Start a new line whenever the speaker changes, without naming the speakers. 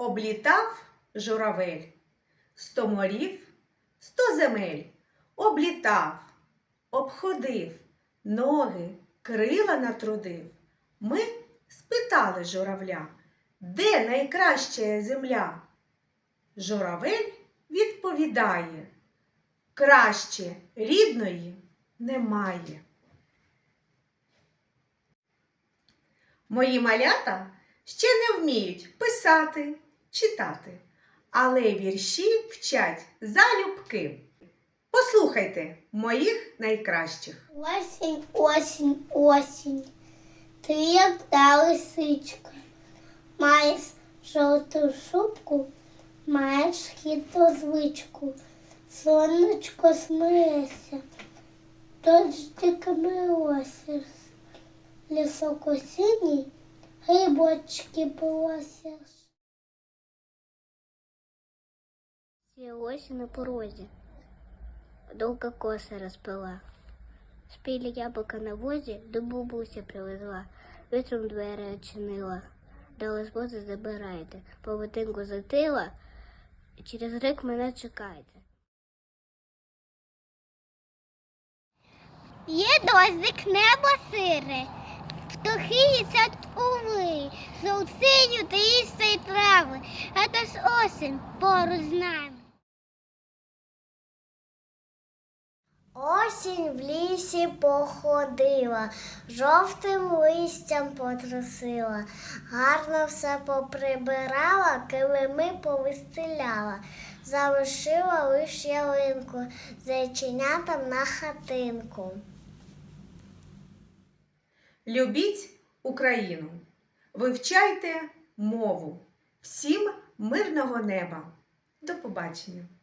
облітав журавель. Сто морів, сто земель облітав, обходив, ноги, крила натрудив. Ми спитали журавля, де найкраща земля? Журавель відповідає, краще рідної немає. Мої малята ще не вміють писати, читати, але вірші вчать залюбки. Послухайте моїх найкращих.
Осінь, осінь, осінь. Та лисичка. Маєш жовту шубку, маєш хитру звичку. Сонечко сміється, дощиками росиш. Лісок осінній, грибочки просиш. Сілося на порозі. Довго коси розпила. Спілі яблука на возі, до бабуся привезла, вітром двері очинила. Дали з воза забирайте, повитинку затила, через рік мене чекайте. Є дощик, небо сире, птахи їсять уви, золотиню та їсти трави, а то ж осінь поруч з нами. Осінь в лісі походила, жовтим листям потрусила, гарно все поприбирала, килими повистеляла, залишила лиш ялинку, зайченятам на хатинку.
Любіть Україну, вивчайте мову. Всім мирного неба. До побачення!